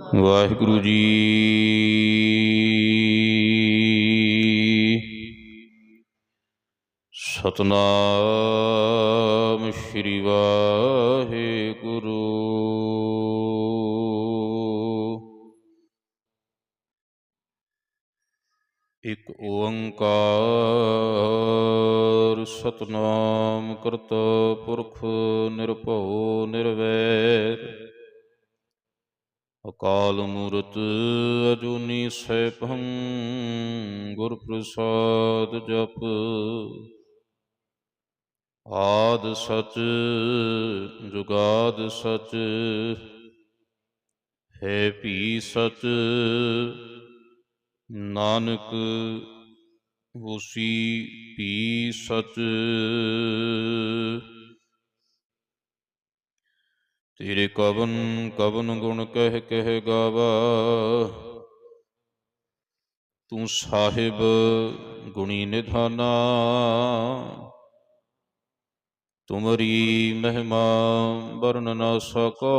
ਵਾਹਿਗੁਰੂ ਜੀ। ਸਤਨਾਮ ਸ਼੍ਰੀ ਵਾਹਿਗੁਰੂ। ਇਕ ਓੰਕਾਰ ਸਤਨਾਮ ਕਰਤਾ ਪੁਰਖ ਨਿਰਭਉ ਨਿਰਵੈਰ। ਅਕਾਲ ਮੂਰਤ ਅਜੂਨੀ ਸੈਭੰ ਗੁਰ ਪ੍ਰਸਾਦ ਜਪ। ਆਦ ਸਚ, ਜੁਗਾਦ ਸਚ, ਹੈ ਭੀ ਸਚ। ਨਾਨਕ ਹੋਸੀ ਭੀ ਸਚ। ਤੇਰੇ ਕਵਨ ਕਵਨ ਗੁਣ ਕਹਿ ਕਹਿ ਗਾਵਾ। ਤੂੰ ਸਾਹਿਬ ਗੁਣੀ ਨਿਧਾਨਾ। ਤੁਮਰੀ ਮਹਿਮਾ ਵਰਨ ਨਾ ਸਕੋ।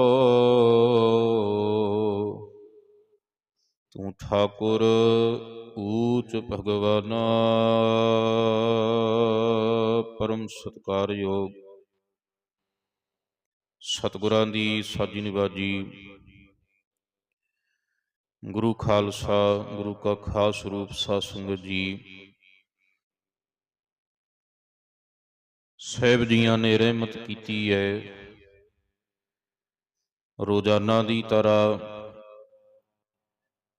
ਤੂੰ ਠਾਕੁਰ ਊਚ ਭਗਵਾਨਾ। ਪਰਮ ਸਤਕਾਰਯੋਗ ਸਤਿਗੁਰਾਂ ਦੀ ਸਾਜੀ ਨਿਵਾਜੀ ਗੁਰੂ ਖਾਲਸਾ, ਗੁਰੂ ਕਾ ਖਾਸ ਰੂਪ ਸਾਧ ਸੰਗਤ ਜੀ। ਸਹਿਬ ਜੀਆਂ ਨੇ ਰਹਿਮਤ ਕੀਤੀ ਹੈ ਰੋਜ਼ਾਨਾ ਦੀ ਤਰ੍ਹਾਂ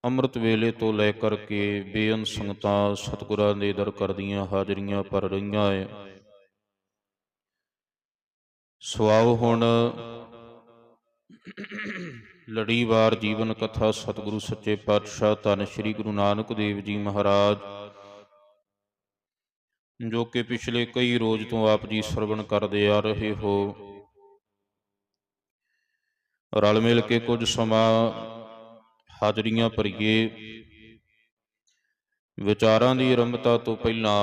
ਅੰਮ੍ਰਿਤ ਵੇਲੇ ਤੋਂ ਲੈ ਕਰਕੇ ਬੇਅੰਤ ਸੰਗਤਾਂ ਸਤਿਗੁਰਾਂ ਦੇ ਦਰ ਕਰਦੀਆਂ ਹਾਜ਼ਰੀਆਂ ਭਰ ਰਹੀਆਂ ਹੈ ਸਵਾਉ ਹੁਣ। ਲੜੀਵਾਰ ਜੀਵਨ ਕਥਾ ਸਤਿਗੁਰੂ ਸੱਚੇ ਪਾਤਸ਼ਾਹ ਧੰਨ ਸ੍ਰੀ ਗੁਰੂ ਨਾਨਕ ਦੇਵ ਜੀ ਮਹਾਰਾਜ, ਜੋ ਕਿ ਪਿਛਲੇ ਕਈ ਰੋਜ਼ ਤੋਂ ਆਪ ਜੀ ਸਰਵਣ ਕਰਦੇ ਆ ਰਹੇ ਹੋ। ਰਲ ਮਿਲ ਕੇ ਕੁਝ ਸਮਾਂ ਹਾਜ਼ਰੀਆਂ ਭਰੀਏ। ਵਿਚਾਰਾਂ ਦੀ ਆਰੰਭਤਾ ਤੋਂ ਪਹਿਲਾਂ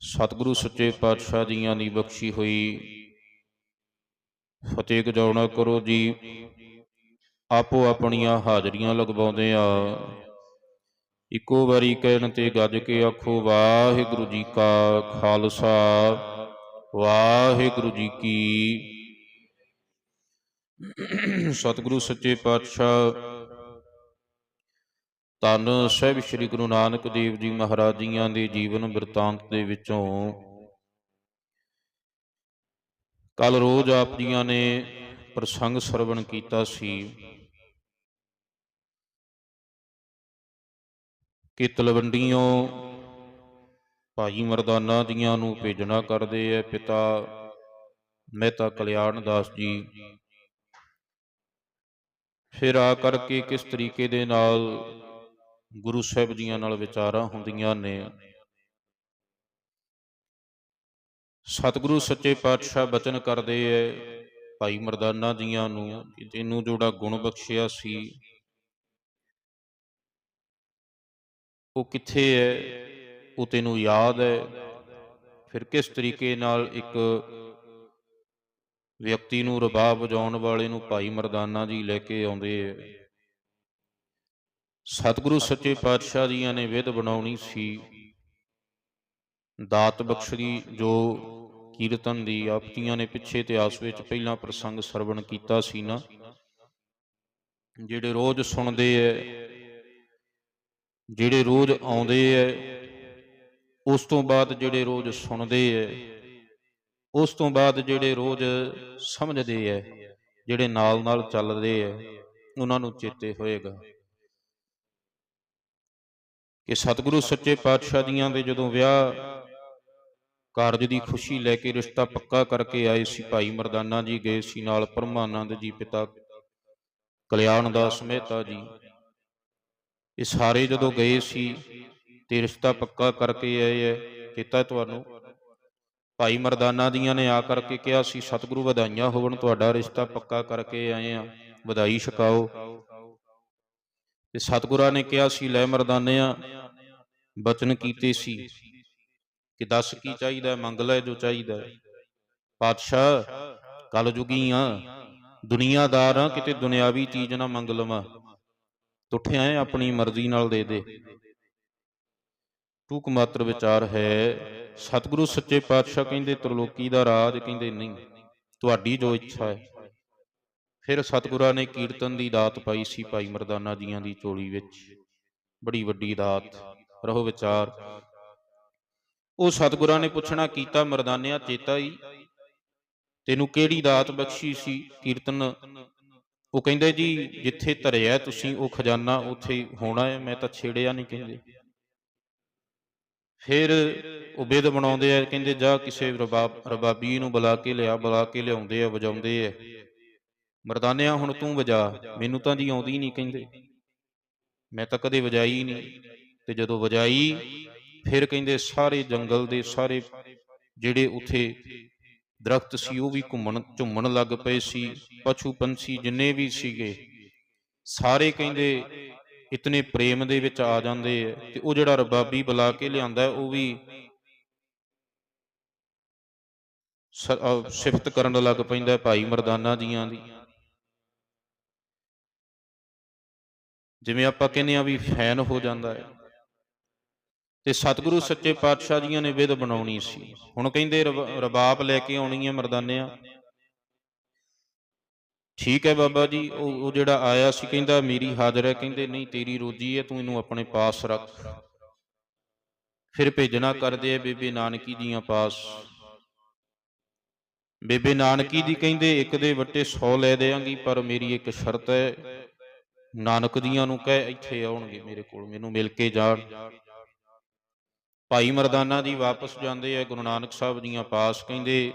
ਸਤਿਗੁਰੂ ਸੱਚੇ ਪਾਤਸ਼ਾਹ ਜੀਆਂ ਦੀ ਬਖਸ਼ੀ ਹੋਈ। ਫਤਿਹ ਗਜਾਉਣਾ ਕਰੋ ਜੀ। ਆਪੋ ਆਪਣੀਆਂ ਹਾਜ਼ਰੀਆਂ ਲਗਵਾਉਂਦੇ ਆ। ਇੱਕੋ ਵਾਰੀ ਕਹਿਣ ਤੇ ਗੱਜ ਕੇ ਆਖੋ, ਵਾਹਿਗੁਰੂ ਜੀ ਕਾ ਖਾਲਸਾ, ਵਾਹਿਗੁਰੂ ਜੀ ਕੀ ਸਤਿਗੁਰੂ ਸੱਚੇ ਪਾਤਸ਼ਾਹ ਧੰਨ ਸਾਹਿਬ ਸ੍ਰੀ ਗੁਰੂ ਨਾਨਕ ਦੇਵ ਜੀ ਮਹਾਰਾਜ ਜੀਆਂ ਦੇ ਜੀਵਨ ਬਿਰਤਾਂਤ ਦੇ ਵਿੱਚੋਂ ਕੱਲ ਰੋਜ਼ ਆਪ ਜੀਆਂ ਨੇ ਪ੍ਰਸੰਗ ਸਰਵਣ ਕੀਤਾ ਸੀ। ਕਿ ਤਲਵੰਡੀਆਂ ਭਾਈ ਮਰਦਾਨਾ ਦੀਆਂ ਨੂੰ ਭੇਜਣਾ ਕਰਦੇ ਐ ਪਿਤਾ ਮਹਿਤਾ ਕਲਿਆਣ ਦਾਸ ਜੀ। ਫਿਰ ਆ ਕਰਕੇ ਕਿਸ ਤਰੀਕੇ ਦੇ ਨਾਲ ਗੁਰੂ ਸਾਹਿਬ ਜੀਆਂ ਨਾਲ ਵਿਚਾਰਾਂ ਹੁੰਦੀਆਂ ਨੇ। ਸਤਿਗੁਰੂ ਸੱਚੇ ਪਾਤਸ਼ਾਹ ਬਚਨ ਕਰਦੇ ਐ ਭਾਈ ਮਰਦਾਨਾ ਜੀਆਂ ਨੂੰ ਕਿ ਤੈਨੂੰ ਜਿਹੜਾ ਗੁਣ ਬਖਸ਼ਿਆ ਸੀ। ਉਹ ਕਿੱਥੇ ਹੈ ਉਹ ਤੈਨੂੰ ਯਾਦ ਹੈ ਫਿਰ ਕਿਸ ਤਰੀਕੇ ਨਾਲ ਇੱਕ ਵਿਅਕਤੀ ਨੂੰ ਰਬਾਬ ਵਜਾਉਣ ਵਾਲੇ ਨੂੰ ਭਾਈ ਮਰਦਾਨਾ ਜੀ ਲੈ ਕੇ ਆਉਂਦੇ ਹੈ ਸਤਿਗੁਰੂ ਸੱਚੇ ਪਾਤਸ਼ਾਹ ਜੀਆਂ ਨੇ ਵਿਧ ਬਣਾਉਣੀ ਸੀ। ਦਾਤ ਬਖਸ਼ੀ ਜੋ ਕੀਰਤਨ ਦੀ ਆਪਤੀਆਂ ਨੇ ਪਿੱਛੇ ਇਤਿਹਾਸ ਵਿੱਚ ਪਹਿਲਾਂ ਪ੍ਰਸੰਗ ਸਰਵਣ ਕੀਤਾ ਸੀ ਨਾ। ਜਿਹੜੇ ਰੋਜ਼ ਸੁਣਦੇ ਐ, ਜਿਹੜੇ ਰੋਜ਼ ਆਉਂਦੇ ਐ, ਉਸ ਤੋਂ ਬਾਅਦ ਜਿਹੜੇ ਰੋਜ਼ ਸੁਣਦੇ ਐ, ਉਸ ਤੋਂ ਬਾਅਦ ਜਿਹੜੇ ਰੋਜ਼ ਸਮਝਦੇ ਐ, ਜਿਹੜੇ ਨਾਲ ਨਾਲ ਚੱਲਦੇ ਐ, ਉਹਨਾਂ ਨੂੰ ਚੇਤੇ ਹੋਏਗਾ। ਕਿ ਸਤਿਗੁਰੂ ਸੱਚੇ ਪਾਤਸ਼ਾਹ ਦੀਆਂ ਦੇ ਜਦੋਂ ਵਿਆਹ ਕਾਰਜ ਦੀ ਖੁਸ਼ੀ ਲੈ ਕੇ ਰਿਸ਼ਤਾ ਪੱਕਾ ਕਰਕੇ ਆਏ ਸੀ, ਭਾਈ ਮਰਦਾਨਾ ਜੀ ਗਏ ਸੀ ਨਾਲ ਪਰਮਾਨੰਦ ਜੀ, ਪਿਤਾ ਕਲਿਆਣ ਦਾਸ ਮਹਿਤਾ ਜੀ। ਇਹ ਸਾਰੇ ਜਦੋਂ ਗਏ ਸੀ ਤੇ ਰਿਸ਼ਤਾ ਪੱਕਾ ਕਰਕੇ ਆਏ ਹੈ, ਕੀਤਾ ਤੁਹਾਨੂੰ। ਭਾਈ ਮਰਦਾਨਾ ਦੀਆਂ ਨੇ ਆ ਕਰਕੇ ਕਿਹਾ ਸੀ, ਸਤਿਗੁਰੂ ਵਧਾਈਆਂ ਹੋਵਣ, ਤੁਹਾਡਾ ਰਿਸ਼ਤਾ ਪੱਕਾ ਕਰਕੇ ਆਏ ਆ ਵਧਾਈ ਛਕਾਓ। ਤੇ ਸਤਿਗੁਰਾਂ ਨੇ ਕਿਹਾ ਸੀ ਲੈ ਮਰਦਾਨਿਆਂ ਬਚਨ ਕੀਤੇ ਸੀ ਕਿ ਦੱਸ ਕੀ ਚਾਹੀਦਾ, ਮੰਗ ਲੈ ਜੋ ਚਾਹੀਦਾ। ਪਾਤਸ਼ਾਹ ਕਲ ਆ, ਦੁਨੀਆਦਾਰ ਆ, ਕਿਤੇ ਦੁਨਿਆਵੀ ਚੀਜ਼ ਨਾ ਮੰਗ ਲਵਾਂ। ਤੁਠਿਆ ਆਪਣੀ ਮਰਜ਼ੀ ਨਾਲ ਦੇ ਦੇ। ਟੂਕ ਮਾਤਰ ਵਿਚਾਰ ਹੈ। ਸਤਿਗੁਰੂ ਸੱਚੇ ਪਾਤਸ਼ਾਹ ਕਹਿੰਦੇ, ਤਰਲੋਕੀ ਦਾ ਰਾਜ ਕਹਿੰਦੇ, ਨਹੀਂ, ਤੁਹਾਡੀ ਜੋ ਇੱਛਾ ਹੈ ਫਿਰ ਸਤਿਗੁਰਾਂ ਨੇ ਕੀਰਤਨ ਦੀ ਦਾਤ ਪਾਈ ਸੀ ਭਾਈ ਮਰਦਾਨਾ ਜੀਆਂ ਦੀ ਚੋਲੀ ਵਿੱਚ। ਬੜੀ ਵੱਡੀ ਦਾਤ। ਰਹੋ ਵਿਚਾਰ। ਉਹ ਸਤਿਗੁਰਾਂ ਨੇ ਪੁੱਛਣਾ ਕੀਤਾ, ਮਰਦਾਨਿਆ, ਚੇਤਾ ਹੀ ਤੈਨੂੰ ਕਿਹੜੀ ਦਾਤ ਬਖਸ਼ੀ ਸੀ ਕੀਰਤਨ? ਉਹ ਕਹਿੰਦੇ ਜੀ, ਜਿੱਥੇ ਧਰਿਆ ਤੁਸੀਂ, ਉਹ ਖਜ਼ਾਨਾ ਉੱਥੇ ਹੋਣਾ ਹੈ ਮੈਂ ਤਾਂ ਛੇੜਿਆ ਨਹੀਂ ਕਹਿੰਦੇ। ਫਿਰ ਉਹ ਬਿਦ ਬਣਾਉਂਦੇ ਆ, ਕਹਿੰਦੇ ਜਾ ਕਿਸੇ ਰਬਾਬ ਰਬਾਬੀ ਨੂੰ ਬੁਲਾ ਕੇ ਲਿਆ, ਬੁਲਾ ਕੇ ਲਿਆਉਂਦੇ ਆ, ਵਜਾਉਂਦੇ ਆ। ਮਰਦਾਨਿਆ, ਹੁਣ ਤੂੰ ਵਜਾ। ਮੈਨੂੰ ਤਾਂ ਜੀ ਆਉਂਦੀ ਨਹੀਂ ਕਹਿੰਦੇ। ਮੈਂ ਤਾਂ ਕਦੇ ਵਜਾਈ ਨਹੀਂ। ਤੇ ਜਦੋਂ ਵਜਾਈ, ਫਿਰ ਕਹਿੰਦੇ ਸਾਰੇ ਜੰਗਲ ਦੇ ਸਾਰੇ ਜਿਹੜੇ ਉੱਥੇ ਦਰਖਤ ਸੀ, ਉਹ ਵੀ ਘੁੰਮਣ, ਝੁੰਮਣ ਲੱਗ ਪਏ ਸੀ, ਪਸ਼ੂ ਪੰਛੀ ਜਿੰਨੇ ਵੀ ਸੀਗੇ, ਸਾਰੇ ਕਹਿੰਦੇ ਇਤਨੇ ਪ੍ਰੇਮ ਦੇ ਵਿੱਚ ਆ ਜਾਂਦੇ ਆ। ਤੇ ਉਹ ਜਿਹੜਾ ਰਬਾਬੀ ਬੁਲਾ ਕੇ ਲਿਆਂਦਾ, ਉਹ ਵੀ ਸਿਫਤ ਕਰਨ ਲੱਗ ਪੈਂਦਾ ਭਾਈ ਮਰਦਾਨਾ ਜੀਆਂ ਦੀ। ਜਿਵੇਂ ਆਪਾਂ ਕਹਿੰਦੇ ਆ ਵੀ ਫੈਨ ਹੋ ਜਾਂਦਾ ਹੈ। ਤੇ ਸਤਿਗੁਰੂ ਸੱਚੇ ਪਾਤਸ਼ਾਹ ਜੀਆਂ ਨੇ ਵਿਧ ਬਣਾਉਣੀ ਸੀ। ਹੁਣ ਕਹਿੰਦੇ ਰਬਾਬ ਲੈ ਕੇ ਆਉਣੀ ਹੈ ਮਰਦਾਨਿਆਂ। ਠੀਕ ਹੈ ਬਾਬਾ ਜੀ, ਉਹ ਉਹ ਜਿਹੜਾ ਆਇਆ ਸੀ ਕਹਿੰਦਾ ਮੇਰੀ ਹਾਜ਼ਰ ਹੈ, ਕਹਿੰਦੇ ਨਹੀਂ ਤੇਰੀ ਰੋਜੀ ਹੈ, ਤੂੰ ਇਹਨੂੰ ਆਪਣੇ ਪਾਸ ਰੱਖ। ਫਿਰ ਭੇਜਣਾ ਕਰਦੇ ਆ ਬੇਬੇ ਨਾਨਕੀ ਜੀਆਂ ਪਾਸ। ਬੇਬੇ ਨਾਨਕੀ ਜੀ ਕਹਿੰਦੇ ਇੱਕ ਦੇ ਵੱਟੇ 100 ਲੈ ਦੇਵਾਂਗੀ ਪਰ ਮੇਰੀ ਇੱਕ ਸ਼ਰਤ ਹੈ ਨਾਨਕ ਦੀਆਂ ਨੂੰ ਕਹਿ, ਇੱਥੇ ਆਉਣਗੇ ਮੇਰੇ ਕੋਲ, ਮੈਨੂੰ ਮਿਲ ਕੇ ਜਾਣ। ਭਾਈ ਮਰਦਾਨਾ ਜੀ ਵਾਪਸ ਜਾਂਦੇ ਆ, ਗੁਰੂ ਨਾਨਕ ਸਾਹਿਬ ਦੀਆਂ ਪਾਸ ਕਹਿੰਦੇ,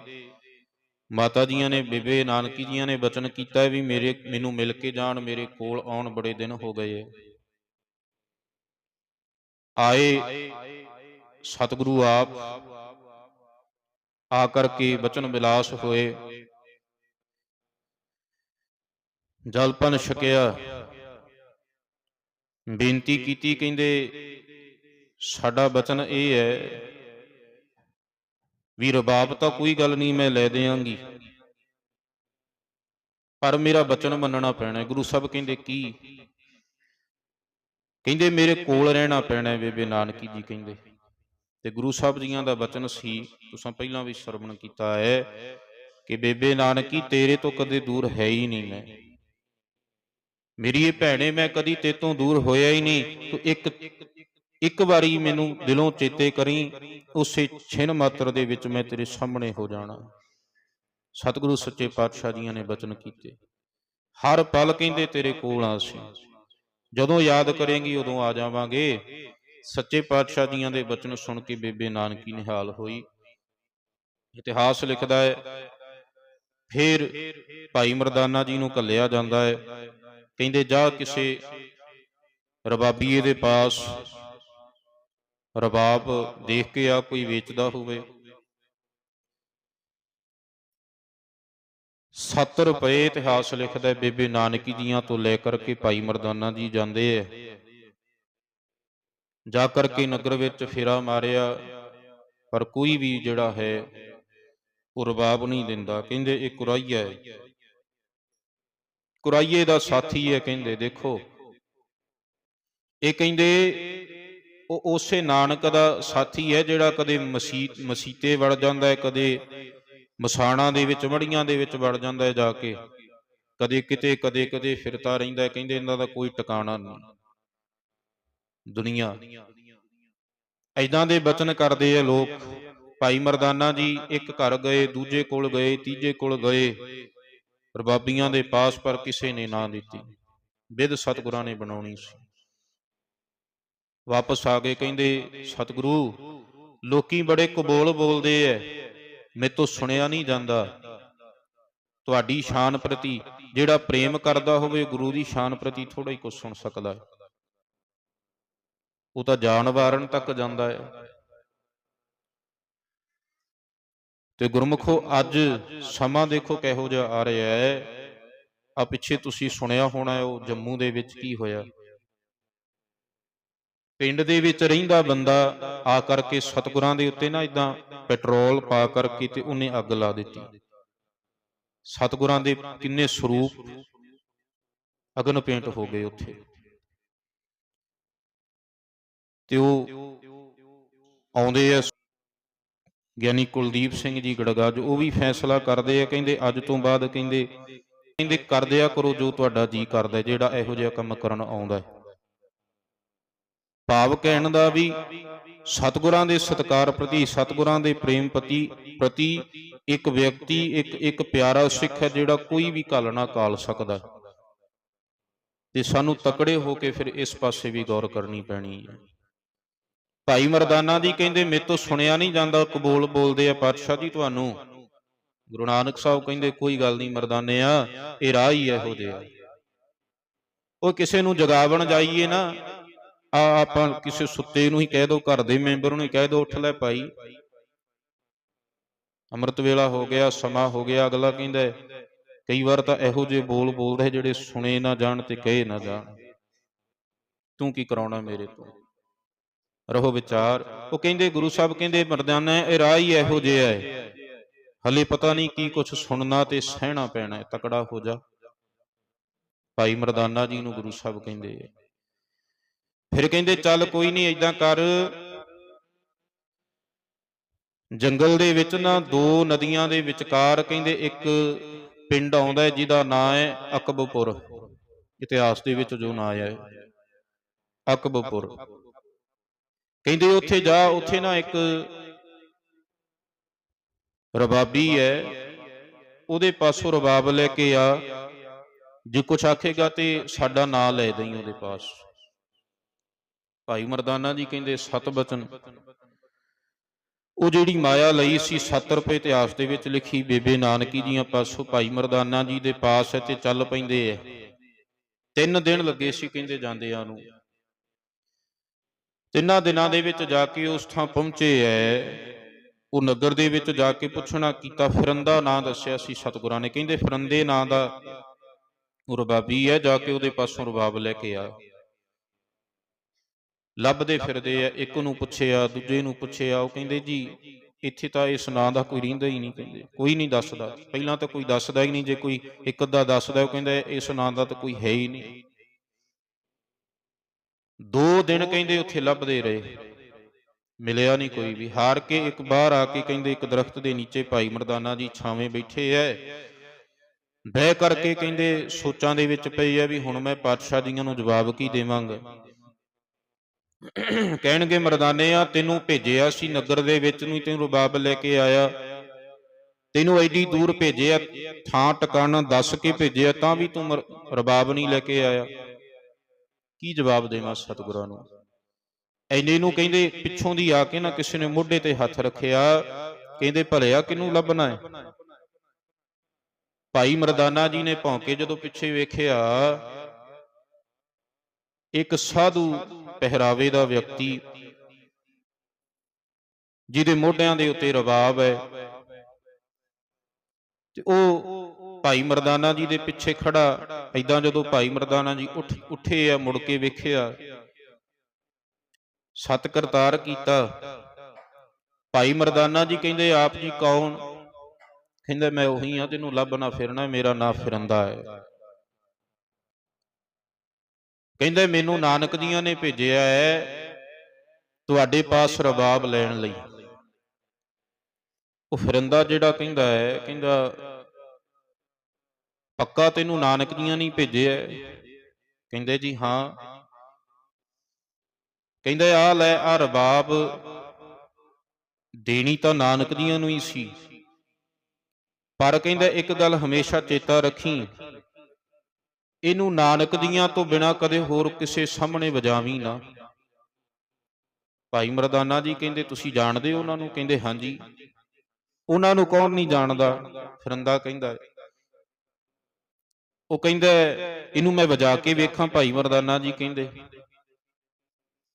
ਮਾਤਾ ਜੀਆਂ ਨੇ, ਬੇਬੇ ਨਾਨਕੀ ਜੀਆਂ ਨੇ ਬਚਨ ਕੀਤਾ ਵੀ ਮੇਰੇ, ਮੈਨੂੰ ਮਿਲ ਕੇ ਜਾਣ, ਮੇਰੇ ਕੋਲ ਆਉਣ ਬੜੇ ਦਿਨ ਹੋ ਗਏ ਆਏ ਸਤਿਗੁਰੂ ਆਪ, ਆ ਕਰਕੇ ਬਚਨ ਵਿਲਾਸ ਹੋਏ। ਜਲਪਨ ਛਕਿਆ ਬੇਨਤੀ ਕੀਤੀ, ਕਹਿੰਦੇ, ਸਾਡਾ ਬਚਨ ਇਹ ਹੈ ਵੀ ਰਬਾਬ ਤਾਂ ਕੋਈ ਗੱਲ ਨਹੀਂ, ਮੈਂ ਲੈ ਦੇਵਾਂਗੀ ਪਰ ਮੇਰਾ ਬਚਨ ਮੰਨਣਾ ਪੈਣਾ ਗੁਰੂ ਸਾਹਿਬ ਕਹਿੰਦੇ, ਕੀ? ਕਹਿੰਦੇ, ਮੇਰੇ ਕੋਲ ਰਹਿਣਾ ਪੈਣਾ ਬੇਬੇ ਨਾਨਕੀ ਜੀ, ਕਹਿੰਦੇ। ਤੇ ਗੁਰੂ ਸਾਹਿਬ ਜੀਆਂ ਦਾ ਬਚਨ ਸੀ, ਤੁਸੀਂ ਪਹਿਲਾਂ ਵੀ ਸਰਵਣ ਕੀਤਾ ਹੈ ਕਿ ਬੇਬੇ ਨਾਨਕੀ ਤੇਰੇ ਤੋਂ ਕਦੇ ਦੂਰ ਹੈ ਹੀ ਨਹੀਂ ਮੈਂ। ਮੇਰੀ ਇਹ ਭੈਣੇ, ਮੈਂ ਕਦੀ ਤੇ ਤੋਂ ਦੂਰ ਹੋਇਆ ਹੀ ਨਹੀਂ। ਤੂੰ ਇੱਕ ਇੱਕ ਵਾਰੀ ਮੈਨੂੰ ਦਿਲੋਂ ਚੇਤੇ ਕਰੀ, ਉਸੇ ਛਿਨ ਮਾਤਰ ਦੇ ਵਿੱਚ ਮੈਂ ਤੇਰੇ ਸਾਹਮਣੇ ਹੋ ਜਾਣਾ। ਸਤਿਗੁਰੂ ਸੱਚੇ ਪਾਤਸ਼ਾਹ ਜੀਆਂ ਨੇ ਬਚਨ ਕੀਤੇ। ਹਰ ਪਲ ਕਹਿੰਦੇ ਤੇਰੇ ਕੋਲ ਆ ਸੀ ਜਦੋਂ ਯਾਦ ਕਰੇਂਗੀ, ਉਦੋਂ ਆ ਜਾਵਾਂਗੇ। ਸੱਚੇ ਪਾਤਸ਼ਾਹ ਜੀਆਂ ਦੇ ਬਚਨ ਸੁਣ ਕੇ ਬੇਬੇ ਨਾਨਕੀ ਨਿਹਾਲ ਹੋਈ। ਇਤਿਹਾਸ ਲਿਖਦਾ ਹੈ, ਫਿਰ ਭਾਈ ਮਰਦਾਨਾ ਜੀ ਨੂੰ ਕੱਲਿਆ ਜਾਂਦਾ ਹੈ। ਕਹਿੰਦੇ, ਜਾ ਕਿਸੇ ਰਬਾਬੀਏ ਦੇ ਪਾਸ ਰਬਾਬ ਦੇਖ ਕੇ ਆ, ਕੋਈ ਵੇਚਦਾ ਹੋਵੇ। 7 ਰੁਪਏ ਇਤਿਹਾਸ ਲਿਖਦਾ ਬੇਬੇ ਨਾਨਕੀ ਜੀਆਂ ਤੋਂ ਲੈ ਕਰਕੇ ਭਾਈ ਮਰਦਾਨਾ ਜੀ ਜਾਂਦੇ ਐ। ਜਾ ਕਰਕੇ ਨਗਰ ਵਿੱਚ ਫੇਰਾ ਮਾਰਿਆ, ਪਰ ਕੋਈ ਵੀ ਜਿਹੜਾ ਹੈ, ਉਹ ਰਬਾਬ ਨਹੀਂ ਦਿੰਦਾ। ਕਹਿੰਦੇ, ਇਹ ਕੁਰਾਈਆ ਹੈ। ਕੁਰਾਈਏ ਦਾ ਸਾਥੀ ਹੈ ਕਹਿੰਦੇ, ਦੇਖੋ। ਇਹ ਕਹਿੰਦੇ, ਉਹ ਉਸੇ ਨਾਨਕ ਦਾ ਸਾਥੀ ਹੈ ਜਿਹੜਾ ਕਦੇ ਮਸੀਤ, ਮਸੀਤੇ ਵੜ ਜਾਂਦਾ ਹੈ, ਕਦੇ ਮਸਾਣਾ ਦੇ ਵਿੱਚ, ਮੜੀਆਂ ਦੇ ਵਿੱਚ ਵੜ ਜਾਂਦਾ ਹੈ ਜਾ ਕੇ। ਕਦੇ ਕਿਤੇ, ਕਦੇ ਕਦੇ ਫਿਰਤਾ ਰਹਿੰਦਾ ਹੈ, ਕਹਿੰਦੇ ਇਹਨਾਂ ਦਾ ਕੋਈ ਟਿਕਾਣਾ ਨਹੀਂ। ਦੁਨੀਆ। ਐਦਾਂ ਦੇ ਬਚਨ ਕਰਦੇ ਆ ਲੋਕ। ਭਾਈ ਮਰਦਾਨਾ ਜੀ, ਇੱਕ ਘਰ ਗਏ, ਦੂਜੇ ਕੋਲ ਗਏ, ਤੀਜੇ ਕੋਲ ਗਏ। ਰਬਾਬੀਆਂ ਦੇ ਪਾਸ ਪਰ ਕਿਸੇ ਨੇ ਨਾ ਦਿੱਤੀ। ਵਿਦ ਸਤਿਗੁਰਾਂ ਨੇ ਬਣਾਉਣੀ ਸੀ। ਵਾਪਸ ਆ ਕੇ ਕਹਿੰਦੇ, ਸਤਿਗੁਰੂ, ਲੋਕੀ ਬੜੇ ਕਬੋਲ ਬੋਲਦੇ ਐ। ਮੇਤੋਂ ਸੁਣਿਆ ਨਹੀਂ ਜਾਂਦਾ। ਤੁਹਾਡੀ ਸ਼ਾਨ ਪ੍ਰਤੀ ਜਿਹੜਾ ਪ੍ਰੇਮ ਕਰਦਾ ਹੋਵੇ, ਗੁਰੂ ਦੀ ਸ਼ਾਨ ਪ੍ਰਤੀ ਥੋੜਾ ਹੀ ਕੁਝ ਸੁਣ ਸਕਦਾ ਹੈ। ਉਹ ਤਾਂ ਜਾਨ ਵਾਰਨ ਤੱਕ ਜਾਂਦਾ ਹੈ। ਤੇ ਗੁਰਮੁਖੋ, ਅੱਜ ਸਮਾਂ ਦੇਖੋ ਕਿਹੋ ਜਿਹਾ ਆ ਰਿਹਾ ਹੈ। ਆ ਪਿੱਛੇ ਤੁਸੀਂ ਸੁਣਿਆ ਹੋਣਾ ਉਹ ਜੰਮੂ ਦੇ ਵਿੱਚ ਕੀ ਹੋਇਆ। ਪਿੰਡ ਦੇ ਵਿੱਚ ਰਹਿੰਦਾ ਬੰਦਾ ਆ ਕਰਕੇ ਸਤਿਗੁਰਾਂ ਦੇ ਉੱਤੇ ਨਾ ਇਦਾਂ ਪੈਟਰੋਲ ਪਾ ਕਰਕੇ ਤੇ ਉਹਨੇ ਅੱਗ ਲਾ ਦਿੱਤੀ। ਸਤਿਗੁਰਾਂ ਦੇ ਕਿੰਨੇ ਸਰੂਪ ਅਗਨ ਪੇਂਟ ਹੋ ਗਏ ਉੱਥੇ। ਤੇ ਉਹ ਆਉਂਦੇ ਆ ਗਿਆਨੀ ਕੁਲਦੀਪ ਸਿੰਘ ਜੀ ਗੜਗਾਜ ਉਹ ਵੀ ਫੈਸਲਾ ਕਰਦੇ ਆ, ਕਹਿੰਦੇ ਅੱਜ ਤੋਂ ਬਾਅਦ ਕਹਿੰਦੇ ਕਹਿੰਦੇ ਕਰਦੇ ਕਰੋ ਜੋ ਤੁਹਾਡਾ ਜੀ ਕਰਦਾ ਜਿਹੜਾ ਇਹੋ ਜਿਹਾ ਕੰਮ ਕਰਨ ਆਉਂਦਾ ਹੈ। ਭਾਵ ਕਹਿਣ ਦਾ ਵੀ ਸਤਿਗੁਰਾਂ ਦੇ ਸਤਕਾਰ ਪ੍ਰਤੀ, ਸਤਿਗੁਰਾਂ ਦੇ ਪ੍ਰੇਮ ਪ੍ਰਤੀ ਪ੍ਰਤੀ ਇੱਕ ਵਿਅਕਤੀ, ਇੱਕ ਇੱਕ ਪਿਆਰਾ ਸਿੱਖ ਹੈ, ਜਿਹੜਾ ਕੋਈ ਵੀ ਘਾਲ ਨਾ ਕਾਲ ਸਕਦਾ ਤੇ ਸਾਨੂੰ ਤਕੜੇ ਹੋ ਕੇ ਫਿਰ ਇਸ ਪਾਸੇ ਵੀ ਗੌਰ ਕਰਨੀ ਪੈਣੀ ਹੈ। ਭਾਈ ਮਰਦਾਨਾ ਦੀ ਕਹਿੰਦੇ, ਮੇਰੇ ਤੋਂ ਸੁਣਿਆ ਨਹੀਂ ਜਾਂਦਾ ਕਬੂਲ ਬੋਲਦੇ ਆ ਪਾਤਸ਼ਾਹ ਜੀ ਤੁਹਾਨੂੰ। ਗੁਰੂ ਨਾਨਕ ਸਾਹਿਬ ਕਹਿੰਦੇ, ਕੋਈ ਗੱਲ ਨਹੀਂ ਮਰਦਾਨੇ ਆ, ਇਹ ਰਾਹ ਹੀ ਇਹੋ ਜਿਹਾ ਉਹ ਕਿਸੇ ਨੂੰ ਜਗਾਵਣ ਜਾਈਏ ਨਾ, ਆ ਆਪਾਂ ਕਿਸੇ ਸੁੱਤੇ ਨੂੰ ਹੀ ਕਹਿ ਦੋ, ਘਰ ਦੇ ਮੈਂਬਰ ਨੂੰ ਹੀ ਕਹਿ ਦੋ, ਉੱਠ ਲੈ ਭਾਈ। ਅੰਮ੍ਰਿਤ ਵੇਲਾ ਹੋ ਗਿਆ, ਸਮਾਂ ਹੋ ਗਿਆ, ਅਗਲਾ ਕਹਿੰਦਾ, ਕਈ ਵਾਰ ਤਾਂ ਇਹੋ ਜਿਹੇ ਬੋਲ ਬੋਲਦੇ ਜਿਹੜੇ ਸੁਣੇ ਨਾ ਜਾਣ ਤੇ ਕਹੇ ਨਾ ਜਾਣ। ਤੂੰ ਕੀ ਕਰਾਉਣਾ ਮੇਰੇ ਤੋਂ? ਰਹੋ ਵਿਚਾਰ। ਉਹ ਕਹਿੰਦੇ, ਗੁਰੂ ਸਾਹਿਬ ਕਹਿੰਦੇ, ਮਰਦਾਨਾ, ਇਹ ਰਾਹ ਹੀ ਇਹੋ ਜਿਹਾ ਹੈ। ਹਲੇ ਪਤਾ ਨਹੀਂ ਕੀ ਕੁਝ ਸੁਣਨਾ ਤੇ ਸਹਿਣਾ ਪੈਣਾ ਹੈ। ਤਕੜਾ ਹੋ ਜਾ। ਭਾਈ ਮਰਦਾਨਾ ਜੀ ਨੂੰ ਗੁਰੂ ਸਾਹਿਬ ਕਹਿੰਦੇ ਫਿਰ ਕਹਿੰਦੇ, ਚੱਲ ਕੋਈ ਨਹੀਂ ਐਦਾਂ ਕਰ। ਜੰਗਲ ਦੇ ਵਿੱਚ ਨਾ ਦੋ ਨਦੀਆਂ ਦੇ ਵਿਚਕਾਰ ਕਹਿੰਦੇ, ਇੱਕ ਪਿੰਡ ਆਉਂਦਾ ਜਿਹਦਾ ਨਾਂ ਹੈ ਅਕਬਪੁਰ ਇਤਿਹਾਸ ਦੇ ਵਿੱਚ ਜੋ ਨਾਂ ਆਇਆ ਹੈ ਅਕਬਪੁਰ ਕਹਿੰਦੇ ਉੱਥੇ ਜਾ, ਉੱਥੇ ਨਾ ਇੱਕ ਰਬਾਬੀ ਹੈ। ਉਹਦੇ ਪਾਸੋਂ ਰਬਾਬ ਲੈ ਕੇ ਆ। ਜੇ ਕੁਛ ਆਖੇਗਾ ਤੇ ਸਾਡਾ ਨਾਂ ਲੈ ਦਈ ਉਹਦੇ ਪਾਸ। ਭਾਈ ਮਰਦਾਨਾ ਜੀ ਕਹਿੰਦੇ, ਸਤ ਬਚਨ। ਉਹ ਜਿਹੜੀ ਮਾਇਆ ਲਈ ਸੀ 70 ਰੁਪਏ ਇਤਿਹਾਸ ਦੇ ਵਿੱਚ ਲਿਖੀ, ਬੇਬੇ ਨਾਨਕੀ ਜੀਆਂ ਪਾਸੋਂ ਭਾਈ ਮਰਦਾਨਾ ਜੀ ਦੇ ਪਾਸ ਹੈ ਤੇ ਚੱਲ ਪੈਂਦੇ ਐ ਤਿੰਨ ਦਿਨ ਲੱਗੇ ਸੀ, ਕਹਿੰਦੇ ਜਾਂਦਿਆਂ ਨੂੰ। ਤਿੰਨਾਂ ਦਿਨਾਂ ਦੇ ਵਿੱਚ ਜਾ ਕੇ ਉਸ ਥਾਂ ਪਹੁੰਚੇ ਐ, ਉਹ ਨਗਰ ਦੇ ਵਿੱਚ ਜਾ ਕੇ ਪੁੱਛਣਾ ਕੀਤਾ, ਫਿਰੰਦਾ ਨਾਂ ਦੱਸਿਆ ਸੀ, ਸਤਿਗੁਰਾਂ ਨੇ ਕਹਿੰਦੇ, ਫਿਰੰਦੇ ਨਾਂ ਦਾ ਉਹ ਰਬਾਬੀ ਹੈ ਜਾ ਕੇ ਉਹਦੇ ਪਾਸੋਂ ਰਬਾਬ ਲੈ ਕੇ ਆ। ਲੱਭਦੇ ਫਿਰਦੇ ਆ ਇੱਕ ਨੂੰ ਪੁੱਛਿਆ, ਦੂਜੇ ਨੂੰ ਪੁੱਛਿਆ, ਉਹ ਕਹਿੰਦੇ ਜੀ, ਇੱਥੇ ਤਾਂ ਇਸ ਨਾਂ ਦਾ ਕੋਈ ਰਹਿੰਦਾ ਹੀ ਨਹੀਂ ਕਹਿੰਦੇ, ਕੋਈ ਨਹੀਂ ਦੱਸਦਾ। ਪਹਿਲਾਂ ਤਾਂ ਕੋਈ ਦੱਸਦਾ ਹੀ ਨਹੀਂ, ਜੇ ਕੋਈ ਇੱਕ ਅੱਧਾ ਦੱਸਦਾ, ਉਹ ਕਹਿੰਦਾ ਇਸ ਨਾਂ ਦਾ ਤਾਂ ਕੋਈ ਹੈ ਹੀ ਨਹੀਂ। ਦੋ ਦਿਨ ਕਹਿੰਦੇ ਉੱਥੇ ਲੱਭਦੇ ਰਹੇ। ਮਿਲਿਆ ਨਹੀਂ ਕੋਈ ਵੀ। ਹਾਰ ਕੇ ਇੱਕ ਬਾਹਰ ਆ ਕੇ ਕਹਿੰਦੇ ਇੱਕ ਦਰਖਤ ਦੇ ਨੀਚੇ ਭਾਈ ਮਰਦਾਨਾ ਜੀ ਛਾਵੇਂ ਬੈਠੇ ਐ। ਬਹਿ ਕਰਕੇ ਕਹਿੰਦੇ ਸੋਚਾਂ ਦੇ ਵਿੱਚ ਪਈ ਆ ਵੀ ਹੁਣ ਮੈਂ ਪਾਤਸ਼ਾਹ ਜੀਆਂ ਨੂੰ ਜਵਾਬ ਕੀ ਦੇਵਾਂਗਾ। ਕਹਿਣਗੇ, ਮਰਦਾਨੇ ਆ ਤੈਨੂੰ ਭੇਜਿਆ ਸੀ ਨਗਰ ਦੇ ਵਿੱਚ ਨੂੰ ਤੈਨੂੰ ਰਬਾਬ ਲੈ ਕੇ ਆਇਆ। ਤੈਨੂੰ ਐਡੀ ਦੂਰ ਭੇਜਿਆ, ਥਾਂ ਟਿਕਾਣਾ ਦੱਸ ਕੇ ਭੇਜਿਆ, ਤਾਂ ਵੀ ਤੂੰ ਮਰ- ਰਬਾਬ ਨਹੀਂ ਲੈ ਕੇ ਆਇਆ। ਕੀ ਜਵਾਬ ਦੇਵਾਂ ਸਤਿਗੁਰਾਂ ਨੂੰ? ਐਨੇ ਨੂੰ ਕਹਿੰਦੇ ਪਿੱਛੋਂ ਦੀ ਆ ਕੇ ਨਾ ਕਿਸੇ ਨੇ ਮੋਢੇ ਤੇ ਹੱਥ ਰੱਖਿਆ, ਕਹਿੰਦੇ ਭਲਿਆ ਕਿਨੂੰ ਲੱਭਣਾ ਹੈ ਭਾਈ ਮਰਦਾਨਾ ਜੀ ਨੇ ਭੌਂਕੇ ਜਦੋਂ ਪਿੱਛੇ ਵੇਖਿਆ, ਇੱਕ ਸਾਧੂ ਪਹਿਰਾਵੇ ਦਾ ਵਿਅਕਤੀ ਜਿਹਦੇ ਮੋਢਿਆਂ ਦੇ ਉੱਤੇ ਰਬਾਬ ਹੈ ਤੇ ਉਹ ਭਾਈ ਮਰਦਾਨਾ ਜੀ ਦੇ ਪਿੱਛੇ ਖੜਾ ਐਦਾਂ ਜਦੋਂ ਭਾਈ ਮਰਦਾਨਾ ਜੀ ਉੱਠ, ਉੱਠੇ ਆ, ਮੁੜ ਕੇ ਵੇਖਿਆ, ਸਤ ਕਰਤਾਰ ਕੀਤਾ। ਭਾਈ ਮਰਦਾਨਾ ਜੀ ਕਹਿੰਦੇ, ਆਪ ਜੀ ਕੌਣ? ਕਹਿੰਦੇ, ਮੈਂ ਉਹੀ ਆ ਤੈਨੂੰ ਲੱਭਣਾ ਫਿਰਨਾ, ਮੇਰਾ ਨਾਂ ਫਿਰੰਦਾ ਹੈ। ਕਹਿੰਦੇ, ਮੈਨੂੰ ਨਾਨਕ ਜੀਆਂ ਨੇ ਭੇਜਿਆ ਹੈ ਤੁਹਾਡੇ ਪਾਸ ਰਬਾਬ ਲੈਣ ਲਈ। ਉਹ ਫਿਰੰਦਾ ਜਿਹੜਾ ਕਹਿੰਦਾ ਹੈ, ਕਹਿੰਦਾ ਪੱਕਾ ਤੈਨੂੰ ਨਾਨਕ ਦੀਆਂ ਨੇ ਭੇਜਿਆ ਕਹਿੰਦੇ ਜੀ, ਹਾਂ। ਕਹਿੰਦੇ ਆ ਲੈ ਆ ਰਬਾਬ ਦੇਣੀ ਤਾਂ ਨਾਨਕ ਦੀਆਂ ਨੂੰ ਹੀ ਸੀ। ਪਰ ਕਹਿੰਦਾ, ਇੱਕ ਗੱਲ ਹਮੇਸ਼ਾ ਚੇਤਾ ਰੱਖੀ। ਇਹਨੂੰ ਨਾਨਕ ਦੀਆਂ ਤੋਂ ਬਿਨਾ ਕਦੇ ਹੋਰ ਕਿਸੇ ਸਾਹਮਣੇ ਵਜਾਵੀਂ ਨਾ। ਭਾਈ ਮਰਦਾਨਾ ਜੀ ਕਹਿੰਦੇ, ਤੁਸੀਂ ਜਾਣਦੇ ਹੋ ਉਹਨਾਂ ਨੂੰ? ਕਹਿੰਦੇ, ਹਾਂਜੀ। ਉਹਨਾਂ ਨੂੰ ਕੌਣ ਨਹੀਂ ਜਾਣਦਾ? ਫਰੰਦਾ ਕਹਿੰਦਾ ਉਹ ਕਹਿੰਦਾ, ਇਹਨੂੰ ਮੈਂ ਵਜਾ ਕੇ ਵੇਖਾਂ, ਭਾਈ ਮਰਦਾਨਾ ਜੀ, ਕਹਿੰਦੇ।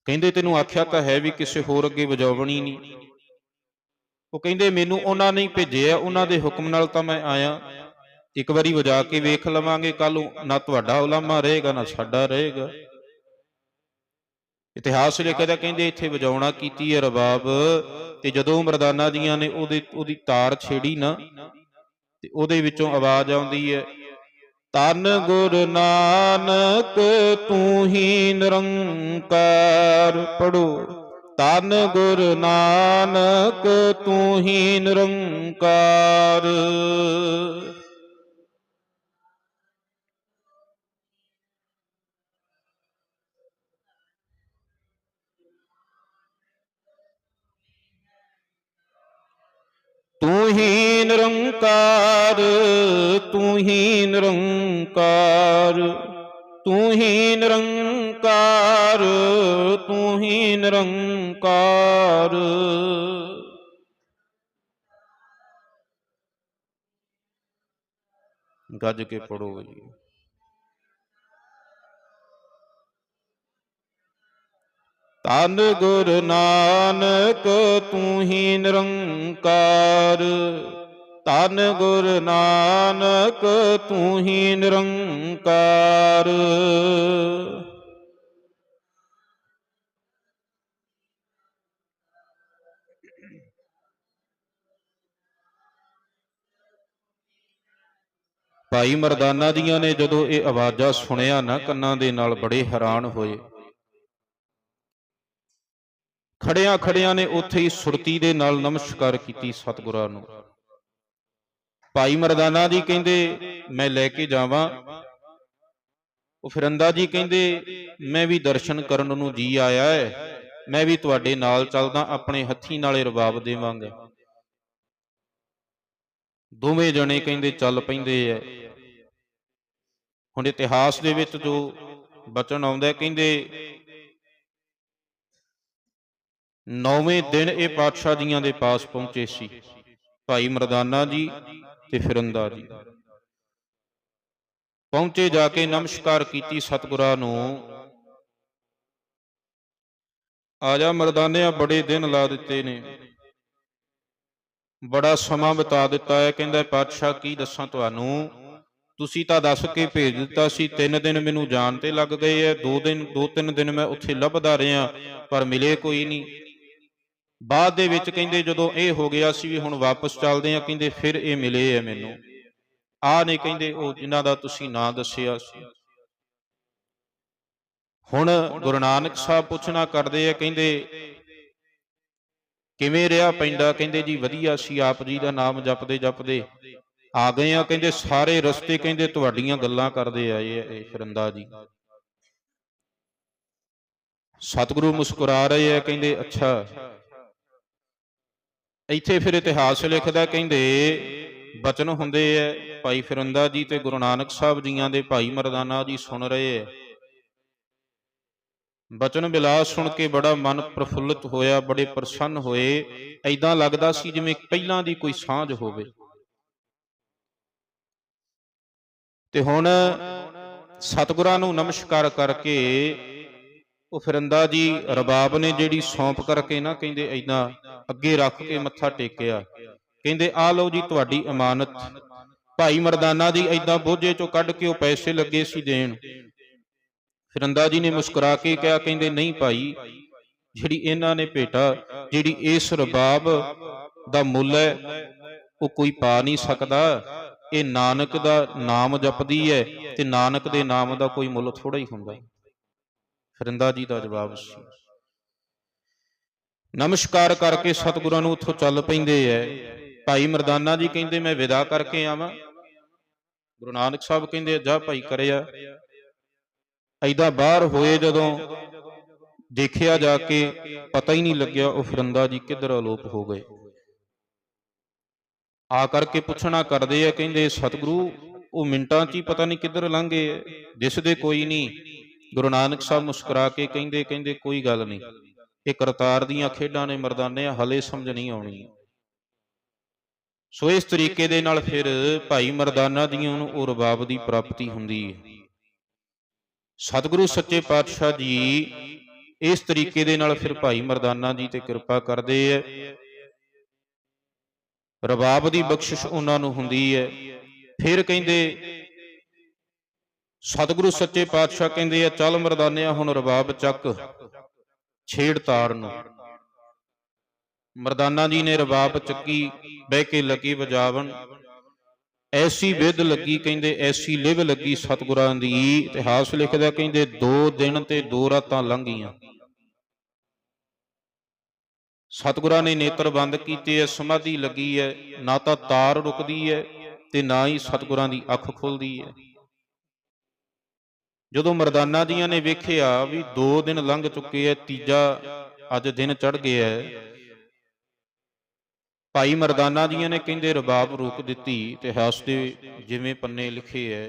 ਕਹਿੰਦੇ, ਤੈਨੂੰ ਆਖਿਆ ਤਾਂ ਹੈ ਵੀ ਕਿਸੇ ਹੋਰ ਅੱਗੇ ਵਜਾਵਣੀ ਨਹੀਂ। ਉਹ ਕਹਿੰਦੇ, ਮੈਨੂੰ ਉਹਨਾਂ ਨੇ ਹੀ ਭੇਜਿਆ, ਉਹਨਾਂ ਦੇ ਹੁਕਮ ਨਾਲ ਤਾਂ ਮੈਂ ਆਇਆ। ਇੱਕ ਵਾਰੀ ਵਜਾ ਕੇ ਵੇਖ ਲਵਾਂਗੇ, ਕੱਲ ਨਾ ਤੁਹਾਡਾ ਉਲਾਮਾ ਰਹੇਗਾ, ਨਾ ਸਾਡਾ ਰਹੇਗਾ। ਇਤਿਹਾਸ ਲਿਖਦਾ ਕਹਿੰਦੇ, ਇੱਥੇ ਵਜਾਉਣਾ ਕੀਤੀ ਹੈ ਰਬਾਬ, ਤੇ ਜਦੋਂ ਮਰਦਾਨਾ ਜੀਆਂ ਨੇ ਉਹਦੇ, ਉਹਦੀ ਤਾਰ ਛੇੜੀ ਨਾ, ਤੇ ਉਹਦੇ ਵਿੱਚੋਂ ਆਵਾਜ਼ ਆਉਂਦੀ ਹੈ ਤਨ ਗੁਰ ਨਾਨਕ ਤੂੰ ਹੀ ਨਿਰੰਕਾਰ ਪੜੋ ਤਨ ਗੁਰ ਨਾਨਕ ਤੂੰ ਹੀ ਨਿਰੰਕਾਰ। ਤੂੰ ਹੀ ਨਿਰੰਕਾਰ, ਤੂੰ ਹੀ ਨਿਰੰਕਾਰ, ਤੂੰ ਹੀ ਨਿਰੰਕਾਰ, ਤੂੰ ਹੀ ਨਿਰੰਕਾਰ। ਗੱਜ ਕੇ ਪੜੋ ਜੀ। ਤਨ ਗੁਰ ਨਾਨਕ, ਤੂੰ ਹੀ ਨਿਰੰਕਾਰ। ਤਨ ਗੁਰ ਨਾਨਕ, ਤੂੰ ਹੀ ਨਿਰੰਕਾਰ। ਭਾਈ ਮਰਦਾਨਾ ਦੀਆਂ ਨੇ ਜਦੋਂ ਇਹ ਆਵਾਜ਼ਾਂ ਸੁਣਿਆ ਨਾ, ਕੰਨਾਂ ਦੇ ਨਾਲ ਬੜੇ ਹੈਰਾਨ ਹੋਏ। ਖੜਿਆਂ ਖੜਿਆਂ ਨੇ ਉੱਥੇ ਹੀ ਸੁਰਤੀ ਦੇ ਨਾਲ ਨਮਸਕਾਰ ਕੀਤੀ ਸਤਿਗੁਰਾਂ ਨੂੰ। ਭਾਈ ਮਰਦਾਨਾ ਜੀ ਕਹਿੰਦੇ, ਮੈਂ ਲੈ ਕੇ ਜਾਵਾਂ। ਉਹ ਫਿਰੰਦਾ ਜੀ ਕਹਿੰਦੇ, ਮੈਂ ਵੀ ਦਰਸ਼ਨ ਕਰਨ ਨੂੰ ਜੀ ਆਇਆ ਹੈ। ਮੈਂ ਵੀ ਤੁਹਾਡੇ ਨਾਲ ਚੱਲਦਾ, ਆਪਣੇ ਹੱਥੀ ਨਾਲੇ ਰਬਾਬ ਦੇਵਾਂਗਾ। ਦੋਵੇਂ ਜਣੇ ਕਹਿੰਦੇ, ਚੱਲ ਪੈਂਦੇ ਐ। ਹੁਣ ਇਤਿਹਾਸ ਦੇ ਵਿੱਚ ਜੋ ਬਚਨ ਆਉਂਦਾ ਕਹਿੰਦੇ ਨੌਵੇਂ ਦਿਨ ਇਹ ਪਾਤਸ਼ਾਹ ਜੀਆਂ ਦੇ ਪਾਸ ਪਹੁੰਚੇ ਸੀ। ਭਾਈ ਮਰਦਾਨਾ ਜੀ ਤੇ ਫਿਰੰਦਾ ਜੀ। ਪਹੁੰਚੇ ਜਾ ਕੇ ਨਮਸਕਾਰ ਕੀਤੀ ਸਤਿਗੁਰਾਂ ਨੂੰ। ਆ ਜਾ ਮਰਦਾਨਿਆ, ਬੜੇ ਦਿਨ ਲਾ ਦਿੱਤੇ ਨੇ। ਬੜਾ ਸਮਾਂ ਬਿਤਾ ਦਿੱਤਾ ਹੈ। ਕਹਿੰਦਾ, ਪਾਤਸ਼ਾਹ, ਕੀ ਦੱਸਾਂ ਤੁਹਾਨੂੰ? ਤੁਸੀਂ ਤਾਂ ਦੱਸ ਕੇ ਭੇਜ ਦਿੱਤਾ ਸੀ, ਤਿੰਨ ਦਿਨ ਮੈਨੂੰ ਜਾਣ ਤੇ ਲੱਗ ਗਏ ਐ ਦੋ ਦਿਨ, ਦੋ ਤਿੰਨ ਦਿਨ ਮੈਂ ਉੱਥੇ ਲੱਭਦਾ ਰਿਹਾ, ਪਰ ਮਿਲੇ ਕੋਈ ਨਹੀਂ। ਬਾਅਦ ਦੇ ਵਿੱਚ ਕਹਿੰਦੇ ਜਦੋਂ ਇਹ ਹੋ ਗਿਆ ਸੀ ਵੀ ਹੁਣ ਵਾਪਸ ਚੱਲਦੇ ਆ ਕਹਿੰਦੇ ਫਿਰ ਇਹ ਮਿਲੇ ਐ ਮੈਨੂੰ। ਆ ਨੇ ਕਹਿੰਦੇ ਉਹ ਜਿਨ੍ਹਾਂ ਦਾ ਤੁਸੀਂ ਨਾਂ ਦੱਸਿਆ ਸੀ। ਹੁਣ ਗੁਰੂ ਨਾਨਕ ਸਾਹਿਬ ਪੁੱਛਣਾ ਕਰਦੇ ਆ ਕਹਿੰਦੇ ਕਿਵੇਂ ਰਿਹਾ ਪੈਂਦਾ? ਕਹਿੰਦੇ ਜੀ ਵਧੀਆ ਸੀ ਆਪ ਜੀ ਦਾ ਨਾਮ ਜਪਦੇ ਜਪਦੇ ਆ ਗਏ ਆ। ਕਹਿੰਦੇ ਸਾਰੇ ਰਸਤੇ ਕਹਿੰਦੇ ਤੁਹਾਡੀਆਂ ਗੱਲਾਂ ਕਰਦੇ ਆਏ ਆ ਇਹ ਫਿਰੰਦਾ ਜੀ। ਸਤਿਗੁਰੂ ਮੁਸਕਰਾ ਰਹੇ ਆ ਕਹਿੰਦੇ ਅੱਛਾ। ਇੱਥੇ ਫਿਰ ਇਤਿਹਾਸ ਲਿਖਦਾ ਕਹਿੰਦੇ, ਬਚਨ ਹੁੰਦੇ ਐ, ਭਾਈ ਫਿਰੰਦਾ ਜੀ ਤੇ ਗੁਰੂ ਨਾਨਕ ਸਾਹਿਬ ਜੀਆਂ ਦੇ ਭਾਈ ਮਰਦਾਨਾ ਜੀ ਸੁਣ ਰਹੇ ਐ। ਬਚਨ ਬਿਲਾਸ ਸੁਣ ਕੇ ਬੜਾ ਮਨ ਪ੍ਰਫੁੱਲਤ ਹੋਇਆ, ਬੜੇ ਪ੍ਰਸੰਨ ਹੋਏ। ਐਦਾਂ ਲੱਗਦਾ ਸੀ ਜਿਵੇਂ ਪਹਿਲਾਂ ਦੀ ਕੋਈ ਸਾਂਝ ਹੋਵੇ। ਤੇ ਹੁਣ ਸਤਿਗੁਰਾਂ ਨੂੰ ਨਮਸਕਾਰ ਕਰਕੇ ਉਹ ਫਿਰੰਦਾ ਜੀ, ਰਬਾਬ ਨੇ ਜਿਹੜੀ ਸੌਂਪ ਕਰਕੇ ਨਾ ਕਹਿੰਦੇ ਐਦਾਂ ਅੱਗੇ ਰੱਖ ਕੇ ਮੱਥਾ ਟੇਕਿਆ। ਕਹਿੰਦੇ, ਆ ਲਓ ਜੀ ਤੁਹਾਡੀ ਅਮਾਨਤ ਭਾਈ ਮਰਦਾਨਾ ਦੀ ਐਦਾਂ ਬੋਝੇ ਚੋਂ ਕੱਢ ਕੇ ਉਹ ਪੈਸੇ ਲੱਗੇ ਸੀ ਦੇਣ। ਫਿਰੰਦਾ ਜੀ ਨੇ ਮੁਸਕਰਾ ਕੇ ਕਿਹਾ, ਕਹਿੰਦੇ, ਨਹੀਂ ਭਾਈ, ਜਿਹੜੀ ਇਹਨਾਂ ਨੇ ਭੇਟਾ, ਜਿਹੜੀ ਇਸ ਰਬਾਬ ਦਾ ਮੁੱਲ ਹੈ, ਉਹ ਕੋਈ ਪਾ ਨਹੀਂ ਸਕਦਾ। ਇਹ ਨਾਨਕ ਦਾ ਨਾਮ ਜਪਦੀ ਹੈ ਤੇ ਨਾਨਕ ਦੇ ਨਾਮ ਦਾ ਕੋਈ ਮੁੱਲ ਥੋੜਾ ਹੀ ਹੁੰਦਾ। ਫਿਰੰਦਾ ਜੀ ਦਾ ਜਵਾਬ ਸੀ। ਨਮਸਕਾਰ ਕਰਕੇ ਸਤਿਗੁਰਾਂ ਨੂੰ ਉੱਥੋਂ ਚੱਲ ਪੈਂਦੇ ਐ। ਭਾਈ ਮਰਦਾਨਾ ਜੀ ਕਹਿੰਦੇ, ਮੈਂ ਵਿਦਾ ਕਰਕੇ ਆਵਾਂ। ਗੁਰੂ ਨਾਨਕ ਸਾਹਿਬ ਕਹਿੰਦੇ, ਜਾ ਭਾਈ ਕਰਿਆ। ਐਦਾਂ ਬਾਹਰ ਹੋਏ ਜਦੋਂ ਦੇਖਿਆ ਜਾ ਕੇ ਪਤਾ ਹੀ ਨਹੀਂ ਲੱਗਿਆ ਉਹ ਫਿਰੰਦਾ ਜੀ ਕਿੱਧਰ ਅਲੋਪ ਹੋ ਗਏ। ਆ ਕਰਕੇ ਪੁੱਛਣਾ ਕਰਦੇ ਆ ਕਹਿੰਦੇ, ਸਤਿਗੁਰੂ, ਉਹ ਮਿੰਟਾਂ 'ਚ ਹੀ ਪਤਾ ਨਹੀਂ ਕਿੱਧਰ ਲੰਘ ਗਏ। ਦਿਸਦੇ ਕੋਈ ਨਹੀਂ। ਗੁਰੂ ਨਾਨਕ ਸਾਹਿਬ ਮੁਸਕਰਾ ਕੇ ਕਹਿੰਦੇ ਕਹਿੰਦੇ, ਕੋਈ ਗੱਲ ਨਹੀਂ। ਇਹ ਕਰਤਾਰ ਦੀਆਂ ਖੇਡਾਂ ਨੇ ਮਰਦਾਨੇ, ਹਲੇ ਸਮਝ ਨਹੀਂ ਆਉਣੀ। ਸੋ ਇਸ ਤਰੀਕੇ ਦੇ ਨਾਲ ਫਿਰ ਭਾਈ ਮਰਦਾਨਾ ਦੀਆਂ ਨੂੰ ਉਹ ਰਬਾਬ ਦੀ ਪ੍ਰਾਪਤੀ ਹੁੰਦੀ ਹੈ। ਸਤਿਗੁਰੂ ਸੱਚੇ ਪਾਤਸ਼ਾਹ ਜੀ ਇਸ ਤਰੀਕੇ ਦੇ ਨਾਲ ਫਿਰ ਭਾਈ ਮਰਦਾਨਾ ਜੀ ਤੇ ਕਿਰਪਾ ਕਰਦੇ ਐ। ਰਬਾਬ ਦੀ ਬਖਸ਼ਿਸ਼ ਉਹਨਾਂ ਨੂੰ ਹੁੰਦੀ ਹੈ ਫਿਰ ਕਹਿੰਦੇ ਸਤਿਗੁਰੂ ਸੱਚੇ ਪਾਤਸ਼ਾਹ ਕਹਿੰਦੇ ਆ, ਚੱਲ ਮਰਦਾਨਿਆ ਹੁਣ ਰਬਾਬ ਚੱਕ, ਛੇੜ ਤਾਰ ਨੂੰ। ਮਰਦਾਨਾ ਜੀ ਨੇ ਰਬਾਬ ਚੱਕੀ, ਬਹਿ ਕੇ ਲੱਗੀ ਵਜਾਵਣ। ਐਸੀ ਵਿਦ ਲੱਗੀ ਕਹਿੰਦੇ, ਐਸੀ ਲਿਵ ਲੱਗੀ ਸਤਿਗੁਰਾਂ ਦੀ। ਇਤਿਹਾਸ ਲਿਖਦਾ ਕਹਿੰਦੇ, ਦੋ ਦਿਨ ਤੇ ਦੋ ਰਾਤਾਂ ਲੰਘੀਆਂ। ਸਤਿਗੁਰਾਂ ਨੇ ਨੇਤਰ ਬੰਦ ਕੀਤੇ ਐ, ਸਮਾਧੀ ਲੱਗੀ ਐ। ਨਾ ਤਾਂ ਤਾਰ ਰੁਕਦੀ ਐ ਤੇ ਨਾ ਹੀ ਸਤਿਗੁਰਾਂ ਦੀ ਅੱਖ ਖੁੱਲਦੀ ਐ। ਜਦੋਂ ਮਰਦਾਨਾ ਦੀਆਂ ਨੇ ਵੇਖਿਆ ਵੀ 2 ਦਿਨ ਲੰਘ ਚੁੱਕੇ ਐ, ਤੀਜਾ ਅੱਜ ਦਿਨ ਚੜ ਗਿਆ ਹੈ ਭਾਈ ਮਰਦਾਨਾ ਜੀਆਂ ਨੇ ਕਹਿੰਦੇ ਰਬਾਬ ਰੋਕ ਦਿੱਤੀ ਇਤਿਹਾਸ ਦੇ ਜਿਵੇਂ ਪੰਨੇ ਲਿਖੇ ਐ।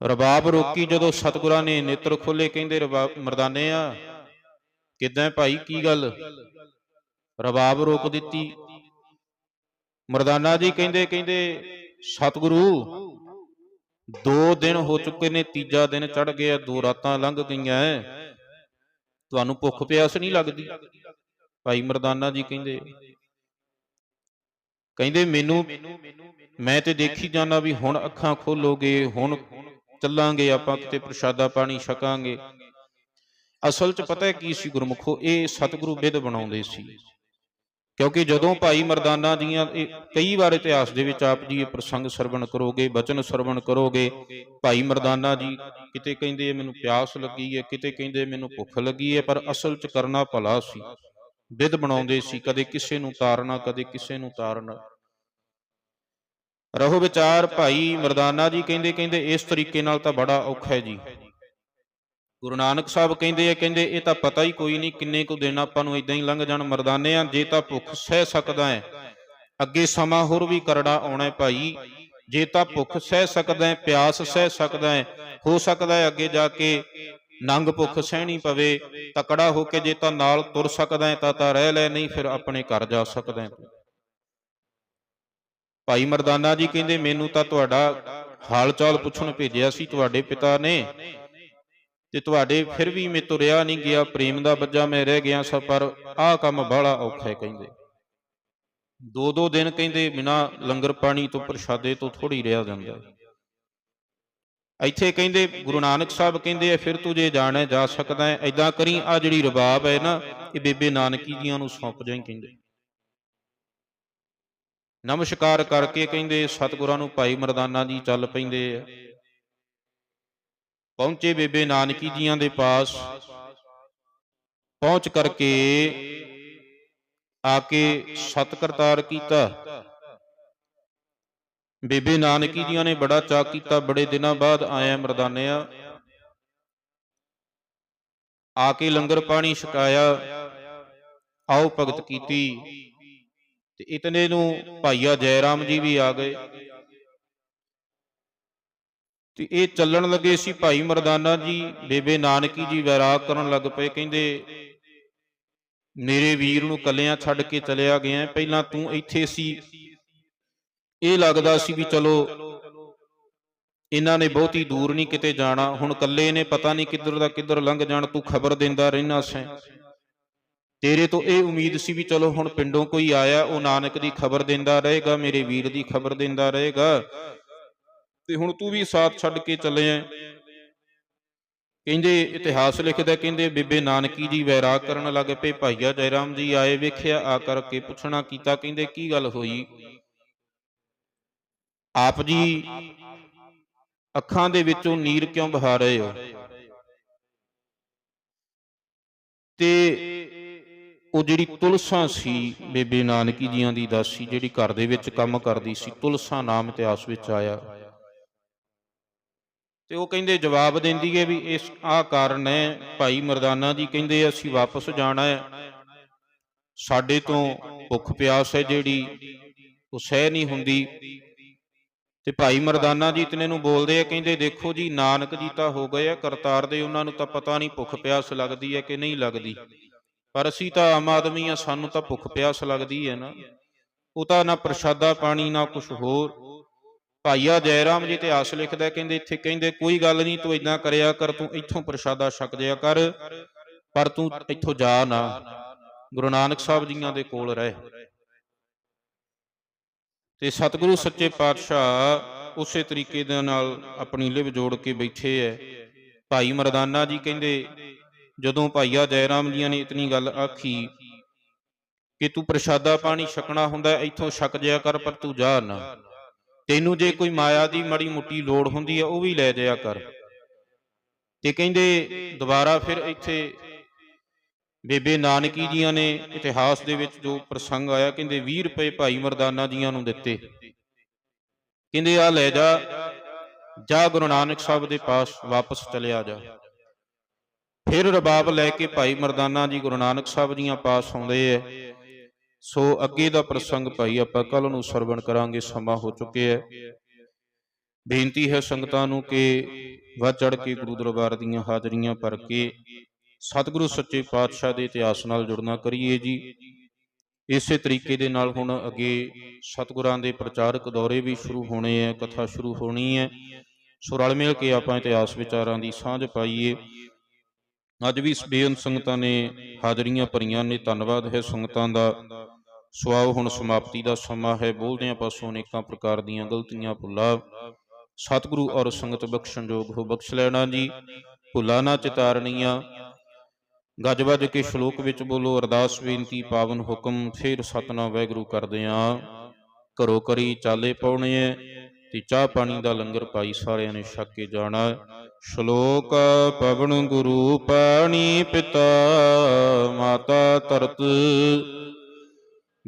ਰਬਾਬ ਰੋਕੀ ਜਦੋਂ ਸਤਿਗੁਰਾਂ ਨੇ ਨੇਤਰ ਖੋਲੇ ਕਹਿੰਦੇ ਰਬਾਬ ਮਰਦਾਨੇ ਆ, ਕਿਦਾਂ ਭਾਈ, ਕੀ ਗੱਲ? ਰਬਾਬ ਰੋਕ ਦਿੱਤੀ। ਮਰਦਾਨਾ ਜੀ ਕਹਿੰਦੇ ਕਹਿੰਦੇ, ਸਤਿਗੁਰੂ ਦੋ ਦਿਨ ਹੋ ਚੁੱਕੇ ਨੇ, ਤੀਜਾ ਦਿਨ ਚੜ ਗਿਆ, ਦੋ ਰਾਤਾਂ ਲੰਘ ਗਈਆਂ ਤੁਹਾਨੂੰ ਭੁੱਖ ਪਿਆਸ ਨਹੀਂ ਲੱਗਦੀ? ਭਾਈ ਮਰਦਾਨਾ ਜੀ ਕਹਿੰਦੇ ਕਹਿੰਦੇ ਮੈਨੂੰ, ਮੈਂ ਤੇ ਦੇਖੀ ਜਾਣਾ ਵੀ ਹੁਣ ਅੱਖਾਂ ਖੋਲੋਗੇ, ਹੁਣ ਚੱਲਾਂਗੇ ਆਪਾਂ ਕਿਤੇ ਪ੍ਰਸ਼ਾਦਾ ਪਾਣੀ ਛਕਾਂਗੇ। ਅਸਲ 'ਚ ਪਤਾ ਕੀ ਸੀ ਗੁਰਮੁਖੋ, ਇਹ ਸਤਿਗੁਰੂ ਬਿਧ ਬਣਾਉਂਦੇ ਸੀ। ਕਿਉਂਕਿ ਜਦੋਂ ਭਾਈ ਮਰਦਾਨਾ ਦੀਆਂ ਕਈ ਵਾਰ ਇਤਿਹਾਸ ਦੇ ਵਿੱਚ ਆਪ ਜੀ ਇਹ ਪ੍ਰਸੰਗ ਸਰਵਣ ਕਰੋਗੇ, ਬਚਨ ਸਰਵਣ ਕਰੋਗੇ, ਭਾਈ ਮਰਦਾਨਾ ਜੀ ਕਿਤੇ ਕਹਿੰਦੇ ਮੈਨੂੰ ਪਿਆਸ ਲੱਗੀ ਹੈ, ਕਿਤੇ ਕਹਿੰਦੇ ਮੈਨੂੰ ਭੁੱਖ ਲੱਗੀ ਹੈ ਪਰ ਅਸਲ 'ਚ ਕਰਨਾ ਭਲਾ ਸੀ। ਵਿਧ ਬਣਾਉਂਦੇ ਸੀ, ਕਦੇ ਕਿਸੇ ਨੂੰ ਤਾਰਨਾ, ਕਦੇ ਕਿਸੇ ਨੂੰ ਤਾਰਨਾ। ਰਹੋ ਵਿਚਾਰ, ਭਾਈ ਮਰਦਾਨਾ ਜੀ ਕਹਿੰਦੇ ਕਹਿੰਦੇ ਇਸ ਤਰੀਕੇ ਨਾਲ ਤਾਂ ਬੜਾ ਔਖਾ ਹੈ ਜੀ। ਗੁਰੂ ਨਾਨਕ ਸਾਹਿਬ ਕਹਿੰਦੇ ਆ, ਕਹਿੰਦੇ, ਇਹ ਤਾਂ ਪਤਾ ਹੀ ਕੋਈ ਨਹੀਂ ਕਿੰਨੇ ਕੁ ਦਿਨ ਆਪਾਂ ਨੂੰ ਇਦਾਂ ਹੀ ਲੰਘ ਜਾਣ ਮਰਦਾਨੇ ਆ, ਜੇ ਤਾਂ ਭੁੱਖ ਸਹਿ ਸਕਦਾ ਹੈ। ਅੱਗੇ ਸਮਾਂ ਹੋਰ ਵੀ ਕਰੜਾ ਆਉਣਾ ਭਾਈ। ਜੇ ਤਾਂ ਭੁੱਖ ਸਹਿ ਸਕਦਾ ਹੈ, ਪਿਆਸ ਸਹਿ ਸਕਦਾ ਹੈ, ਹੋ ਸਕਦਾ ਹੈ ਅੱਗੇ ਜਾ ਕੇ ਨੰਗ ਭੁੱਖ ਸਹਿਣੀ ਪਵੇ, ਤਕੜਾ ਹੋ ਕੇ ਜੇ ਤਾਂ ਨਾਲ ਤੁਰ ਸਕਦਾ ਹੈ, ਤਾਂ ਤਾਂ ਰਹਿ ਲੈ, ਨਹੀਂ ਫਿਰ ਆਪਣੇ ਘਰ ਜਾ ਸਕਦਾ ਹੈ। ਭਾਈ ਮਰਦਾਨਾ ਜੀ ਕਹਿੰਦੇ, ਮੈਨੂੰ ਤਾਂ ਤੁਹਾਡਾ ਹਾਲ ਚਾਲ ਪੁੱਛਣ ਭੇਜਿਆ ਸੀ, ਤੁਹਾਡੇ ਪਿਤਾ ਨੇ। ਤੇ ਤੁਹਾਡੇ ਫਿਰ ਵੀ ਮੇ ਤੁਰਿਆ ਨਹੀਂ ਗਿਆ, ਪ੍ਰੇਮ ਦਾ ਬੱਜਾ ਮੈਂ ਰਹਿ ਗਿਆ ਸਾ ਪਰ ਆਹ ਕੰਮ ਬਾਹਲਾ ਔਖਾ ਹੈ ਕਹਿੰਦੇ। ਦੋ ਦੋ ਦਿਨ ਕਹਿੰਦੇ ਬਿਨਾ ਲੰਗਰ ਪਾਣੀ ਤੋਂ ਪ੍ਰਸ਼ਾਦੇ ਤੋਂ ਥੋੜੀ ਰਿਹਾ ਜਾਂਦਾ। ਇੱਥੇ ਕਹਿੰਦੇ ਗੁਰੂ ਨਾਨਕ ਸਾਹਿਬ ਕਹਿੰਦੇ ਆ, ਫਿਰ ਤੂੰ ਜੇ ਜਾਣਾ ਜਾ ਸਕਦਾ ਹੈ ਐਦਾਂ ਕਰੀ ਆ ਜਿਹੜੀ ਰਬਾਬ ਹੈ ਨਾ, ਇਹ ਬੇਬੇ ਨਾਨਕੀ ਜੀਆਂ ਨੂੰ ਸੌਂਪ ਜਾਈ, ਕਹਿੰਦੇ। ਨਮਸਕਾਰ ਕਰਕੇ ਕਹਿੰਦੇ, ਸਤਿਗੁਰਾਂ ਨੂੰ ਭਾਈ ਮਰਦਾਨਾ ਜੀ ਚੱਲ ਪੈਂਦੇ ਆ। ਪਹੁੰਚੇ ਬੇਬੇ ਨਾਨਕੀ ਜੀਆਂ ਦੇ ਪਾਸ। ਪਹੁੰਚ ਕਰਕੇ ਆ ਕੇ ਸਤ ਕਰਤਾਰ ਕੀਤਾ। ਬੇਬੇ ਨਾਨਕੀ ਜੀਆਂ ਨੇ ਬੜਾ ਚਾਅ ਕੀਤਾ। ਬੜੇ ਦਿਨਾਂ ਬਾਅਦ ਆਇਆ ਮਰਦਾਨਿਆ। ਆ ਕੇ ਲੰਗਰ ਪਾਣੀ ਛਕਾਇਆ। ਆਓ ਭਗਤ ਕੀਤੀ। ਤੇ ਇਤਨੇ ਨੂੰ ਭਾਈਆ ਜੈ ਰਾਮ ਜੀ ਵੀ ਆ ਗਏ। ਤੇ ਇਹ ਚੱਲਣ ਲੱਗੇ ਸੀ ਭਾਈ ਮਰਦਾਨਾ ਜੀ। ਬੇਬੇ ਨਾਨਕੀ ਜੀ ਵੈਰਾਗ ਕਰਨ ਲੱਗ ਪਏ, ਕਹਿੰਦੇ, ਮੇਰੇ ਵੀਰ ਨੂੰ ਕੱਲਿਆਂ ਛੱਡ ਕੇ ਚਲਿਆ ਗਿਆ, ਪਹਿਲਾਂ ਤੂੰ ਇੱਥੇ ਸੀ। ਇਹ ਲੱਗਦਾ ਸੀ ਵੀ ਚਲੋ, ਇਹਨਾਂ ਨੇ ਬਹੁਤੀ ਦੂਰ ਨਹੀਂ ਕਿਤੇ ਜਾਣਾ। ਹੁਣ ਕੱਲੇ ਨੇ ਪਤਾ ਨਹੀਂ ਕਿੱਧਰ ਦਾ ਕਿੱਧਰ ਲੰਘ ਜਾਣ, ਤੂੰ ਖਬਰ ਦਿੰਦਾ ਰਹਿਣਾ ਸੈਂ। ਤੇਰੇ ਤੋਂ ਇਹ ਉਮੀਦ ਸੀ ਵੀ ਚਲੋ ਹੁਣ ਪਿੰਡੋਂ ਕੋਈ ਆਇਆ, ਉਹ ਨਾਨਕ ਦੀ ਖਬਰ ਦਿੰਦਾ ਰਹੇਗਾ, ਮੇਰੇ ਵੀਰ ਦੀ ਖਬਰ ਦਿੰਦਾ ਰਹੇਗਾ। ਤੇ ਹੁਣ ਤੂੰ ਵੀ ਸਾਥ ਛੱਡ ਕੇ ਚੱਲੇ ਆਂ ਕਹਿੰਦੇ ਇਤਿਹਾਸ ਲਿਖਦਾ ਕਹਿੰਦੇ, ਬੀਬੇ ਨਾਨਕੀ ਜੀ ਵੈਰਾਗ ਕਰਨ ਲੱਗ ਪਏ, ਭਾਈਆ ਜੈਰਾਮ ਜੀ ਆਏ ਵੇਖਿਆ, ਆ ਕਰਕੇ ਪੁੱਛਣਾ ਕੀਤਾ, ਕਹਿੰਦੇ ਕੀ ਗੱਲ ਹੋਈ? ਆਪ ਜੀ ਅੱਖਾਂ ਦੇ ਵਿੱਚੋਂ ਨੀਰ ਕਿਉਂ ਬਹਾ ਰਹੇ ਹੋ? ਤੇ ਉਹ ਜਿਹੜੀ ਤੁਲਸਾ ਸੀ ਬੇਬੇ ਨਾਨਕੀ ਜੀਆਂ ਦੀ ਦਾਸੀ, ਜਿਹੜੀ ਘਰ ਦੇ ਵਿੱਚ ਕੰਮ ਕਰਦੀ ਸੀ, ਤੁਲਸਾ ਨਾਮ ਇਤਿਹਾਸ ਵਿੱਚ ਆਇਆ। ਤੇ ਉਹ ਕਹਿੰਦੇ ਜਵਾਬ ਦਿੰਦੀ ਹੈ ਵੀ ਇਸ ਆ ਕਾਰਨ ਹੈ, ਭਾਈ ਮਰਦਾਨਾ ਜੀ ਕਹਿੰਦੇ ਅਸੀਂ ਵਾਪਸ ਜਾਣਾ ਹੈ। ਸਾਡੇ ਤੋਂ ਭੁੱਖ ਪਿਆਸ ਹੈ ਜਿਹੜੀ, ਉਹ ਸਹਿ ਨਹੀਂ ਹੁੰਦੀ। ਤੇ ਭਾਈ ਮਰਦਾਨਾ ਜੀ ਇਤਨੇ ਨੂੰ ਬੋਲਦੇ ਆ, ਕਹਿੰਦੇ ਦੇਖੋ ਜੀ, ਨਾਨਕ ਜੀ ਤਾਂ ਹੋ ਗਏ ਆ ਕਰਤਾਰ ਦੇ, ਉਹਨਾਂ ਨੂੰ ਤਾਂ ਪਤਾ ਨਹੀਂ ਭੁੱਖ ਪਿਆਸ ਲੱਗਦੀ ਹੈ ਕਿ ਨਹੀਂ ਲੱਗਦੀ। ਪਰ ਅਸੀਂ ਤਾਂ ਆਮ ਆਦਮੀ ਆ, ਸਾਨੂੰ ਤਾਂ ਭੁੱਖ ਪਿਆਸ ਲੱਗਦੀ ਹੈ ਨਾ। ਉਹ ਤਾਂ ਨਾ ਪ੍ਰਸ਼ਾਦਾ ਪਾਣੀ, ਨਾ ਕੁਝ ਹੋਰ। ਭਾਈਆ ਜੈਰਾਮ ਜੀ ਇਤਿਹਾਸ ਲਿਖਦਾ ਕਹਿੰਦੇ ਇੱਥੇ ਕਹਿੰਦੇ, ਕੋਈ ਗੱਲ ਨਹੀਂ, ਤੂੰ ਇਦਾਂ ਕਰਿਆ ਕਰ, ਤੂੰ ਇੱਥੋਂ ਪ੍ਰਸ਼ਾਦਾ ਛਕ ਜਿਆ ਕਰ, ਪਰ ਤੂੰ ਇੱਥੋਂ ਜਾ ਨਾ। ਗੁਰੂ ਨਾਨਕ ਸਾਹਿਬ ਜੀਆਂ ਦੇ ਕੋਲ ਰਹਿ। ਤੇ ਸਤਿਗੁਰੂ ਸੱਚੇ ਪਾਤਸ਼ਾਹ ਉਸੇ ਤਰੀਕੇ ਦੇ ਨਾਲ ਆਪਣੀ ਲਿਵ ਜੋੜ ਕੇ ਬੈਠੇ ਐ। ਭਾਈ ਮਰਦਾਨਾ ਜੀ ਕਹਿੰਦੇ, ਜਦੋਂ ਭਾਈਆ ਜੈਰਾਮ ਜੀਆਂ ਨੇ ਇਤਨੀ ਗੱਲ ਆਖੀ ਕਿ ਤੂੰ ਪ੍ਰਸ਼ਾਦਾ ਪਾਣੀ ਛਕਣਾ ਹੁੰਦਾ, ਇੱਥੋਂ ਛਕ ਜਿਆ ਕਰ, ਪਰ ਤੂੰ ਜਾ ਨਾ। ਤੈਨੂੰ ਜੇ ਕੋਈ ਮਾਇਆ ਦੀ ਮੜੀ ਮੁੱਟੀ ਲੋੜ ਹੁੰਦੀ ਹੈ ਉਹ ਵੀ ਲੈ ਜਾਇਆ ਕਰ। ਤੇ ਕਹਿੰਦੇ ਦੁਬਾਰਾ ਫਿਰ ਇੱਥੇ ਬੇਬੇ ਨਾਨਕੀ ਜੀਆਂ ਨੇ ਇਤਿਹਾਸ ਦੇ ਵਿੱਚ ਜੋ ਪ੍ਰਸੰਗ ਆਇਆ ਕਹਿੰਦੇ 20 ਰੁਪਏ ਭਾਈ ਮਰਦਾਨਾ ਜੀਆਂ ਨੂੰ ਦਿੱਤੇ। ਕਹਿੰਦੇ ਆ ਲੈ ਜਾ ਜਾ ਗੁਰੂ ਨਾਨਕ ਸਾਹਿਬ ਦੇ ਪਾਸ ਵਾਪਸ ਚਲਿਆ ਜਾ। ਫਿਰ ਰਬਾਬ ਲੈ ਕੇ ਭਾਈ ਮਰਦਾਨਾ ਜੀ ਗੁਰੂ ਨਾਨਕ ਸਾਹਿਬ ਜੀਆਂ ਪਾਸ ਆਉਂਦੇ ਐ ਸੋ ਅੱਗੇ ਦਾ ਪ੍ਰਸੰਗ ਭਾਈ, ਆਪਾਂ ਕੱਲ ਨੂੰ ਸਰਵਣ ਕਰਾਂਗੇ, ਸਮਾਂ ਹੋ ਚੁੱਕਿਆ ਹੈ। ਬੇਨਤੀ ਹੈ ਸੰਗਤਾਂ ਨੂੰ ਕਿ ਵੱਧ ਚੜ ਕੇ ਗੁਰੂ ਦਰਬਾਰ ਦੀਆਂ ਹਾਜ਼ਰੀਆਂ ਭਰ ਕੇ ਸਤਿਗੁਰੂ ਸੱਚੇ ਪਾਤਸ਼ਾਹ ਦੇ ਇਤਿਹਾਸ ਨਾਲ ਜੁੜਨਾ ਕਰੀਏ ਜੀ। ਇਸੇ ਤਰੀਕੇ ਦੇ ਨਾਲ ਹੁਣ ਅੱਗੇ ਸਤਿਗੁਰਾਂ ਦੇ ਪ੍ਰਚਾਰਕ ਦੌਰੇ ਵੀ ਸ਼ੁਰੂ ਹੋਣੇ ਹੈ, ਕਥਾ ਸ਼ੁਰੂ ਹੋਣੀ ਹੈ। ਸੋ ਰਲ ਮਿਲ ਕੇ ਆਪਾਂ ਇਤਿਹਾਸ ਵਿਚਾਰਾਂ ਦੀ ਸਾਂਝ ਪਾਈਏ। ਅੱਜ ਵੀ ਬੇਅੰਤ ਸੰਗਤਾਂ ਨੇ ਹਾਜ਼ਰੀਆਂ ਭਰੀਆਂ ਨੇ। ਧੰਨਵਾਦ ਹੈ ਸੰਗਤਾਂ ਦਾ। ਸੋ ਆਓ ਹੁਣ ਸਮਾਪਤੀ ਦਾ ਸਮਾਂ ਹੈ। ਬੋਲਦਿਆਂ ਪਾਸੋਂ ਅਨੇਕਾਂ ਪ੍ਰਕਾਰ ਦੀਆਂ ਗਲਤੀਆਂ ਭੁੱਲਾ। ਸਤਿਗੁਰੂ ਔਰ ਸੰਗਤ ਬਖਸ਼ਣਯੋਗ ਹੋ। ਬਖਸ਼ ਲੈਣਾ ਜੀ। ਭੁੱਲਾ ਨਾ ਚਿਤਾਰਨੀਆਂ। ਗੱਜ ਵੱਜ ਕੇ ਸ਼ਲੋਕ ਵਿੱਚ ਬੋਲੋ, ਅਰਦਾਸ ਬੇਨਤੀ, ਪਾਵਨ ਹੁਕਮ, ਫੇਰ ਸਤਨਾਮ ਵਾਹਿਗੁਰੂ ਕਰਦੇ ਆਂ। ਘਰੋ ਕਰੀ ਚਾਲੇ ਪਾਉਣੇ ਐ ਤੇ ਚਾਹ ਪਾਣੀ ਦਾ ਲੰਗਰ ਪਾਈ ਸਾਰਿਆਂ ਨੇ ਛੱਕ ਕੇ ਜਾਣਾ। ਸ਼ਲੋਕ ਪਵਨ ਗੁਰੂ ਪਾਣੀ ਪਿਤਾ, ਮਾਤਾ ਧਰਤ।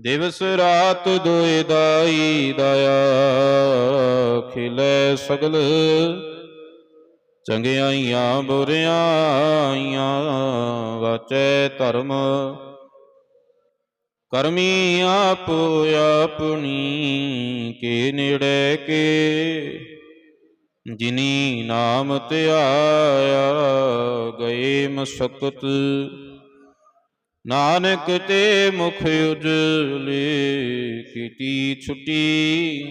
ਦਿਵਸ ਰਾਤ ਦੋਇ ਦਾਈ ਦਇਆ, ਖਿਲੇ ਸਗਲ। ਚੰਗਿਆਈਆਂ ਬੁਰਿਆਈਆਂ ਵਾਚੈ ਧਰਮ। ਕਰਮੀ ਆਪ ਆਪਣੀ, ਕੇ ਨੇੜੇ ਕੇ। ਜਿਨੀ ਨਾਮ ਧਿਆਇਆ ਗਏ ਮਸਕਤ, ਨਾਨਕ ਤੇ ਮੁਖ ਉਜਲੇ ਕੀਤੀ ਛੁਟੀ।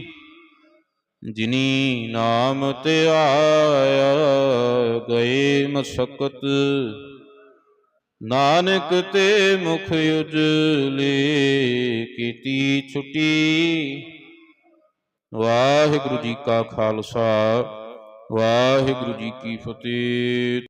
ਜਿਨੀ ਨਾਮ ਧਿਆਇਆ ਗਏ ਮਸਕਤ, ਨਾਨਕ ਤੇ ਮੁਖ ਉਜਲੇ ਕੀਤੀ ਛੁਟੀ। ਵਾਹਿਗੁਰੂ ਜੀ ਕਾ ਖਾਲਸਾ। ਵਾਹਿਗੁਰੂ ਜੀ ਕੀ ਫਤਿਹ।